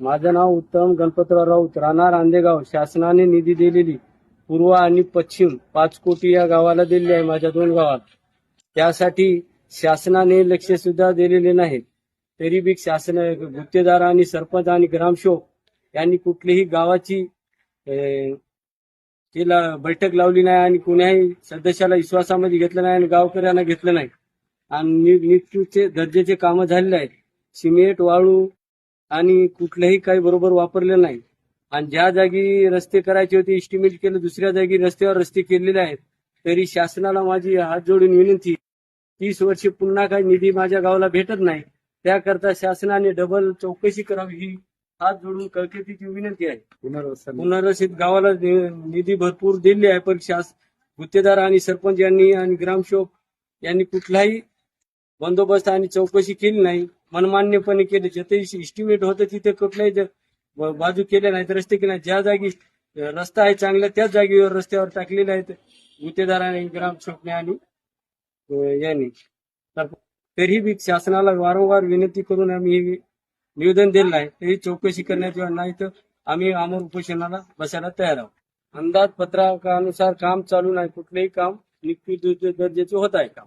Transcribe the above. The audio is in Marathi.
माझं नाव उत्तम गणपतराव राऊत. राणा आंदेगाव शासनाने निधी दिलेली पूर्व आणि पश्चिम पाच कोटी या गावाला दिली आहे माझ्या दोन गावात. त्यासाठी शासनाने लक्ष सुद्धा दिलेले नाही तरी बी शासन गुत्तेदार आणि सरपंच आणि ग्रामसेवक यांनी कुठलीही गावाची तिला बैठक लावली नाही आणि कुण्याही सदस्याला विश्वासामध्ये घेतलं नाही आणि गावकऱ्यांना घेतलं नाही. आणि नि- निकृष्ट दर्जाचे कामं झालेले आहेत. सिमेंट वाळू आणि कुठलंही काही बरोबर वापरलेलं नाही. आणि ज्या जागी रस्ते करायचे होते इस्टिमेट केलं दुसऱ्या जागी रस्त्यावर रस्ते केलेले आहेत तरी शासनाला माझी हात जोडून विनंती तीस वर्षे पुन्हा काही निधी माझ्या गावाला भेटत नाही. त्याकरता शासनाने डबल चौकशी करावी ही हात जोडून कळकळीची विनंती आहे. पुनर्वसित गावाला निधी भरपूर दिली आहे पण शास गुत्तेदार आणि सरपंच यांनी आणि ग्रामसेवक यांनी कुठलाही बंदोबस्त आणि चौकशी केली नाही. मनमान्यपणे केले. जिथे इस्टिमेट होतं तिथे कुठल्याही बाजू केल्या नाहीत. रस्ते केले ज्या जागी रस्ता आहे चांगला त्याच जागेवर रस्त्यावर टाकलेले आहेत गुत्तेदाराने ग्रामसेवकने आणि यांनी. तरीही बी शासनाला वारंवार विनंती करून आम्ही हे निवेदन दिलेलं आहे. तरी चौकशी करण्यात नाही तर आम्ही अमर उपोषणाला बसायला तयार आहोत. अंदाजपत्रकानुसार काम चालू नाही. कुठलेही काम निकृष्ट दर्जाचे होत आहे काम.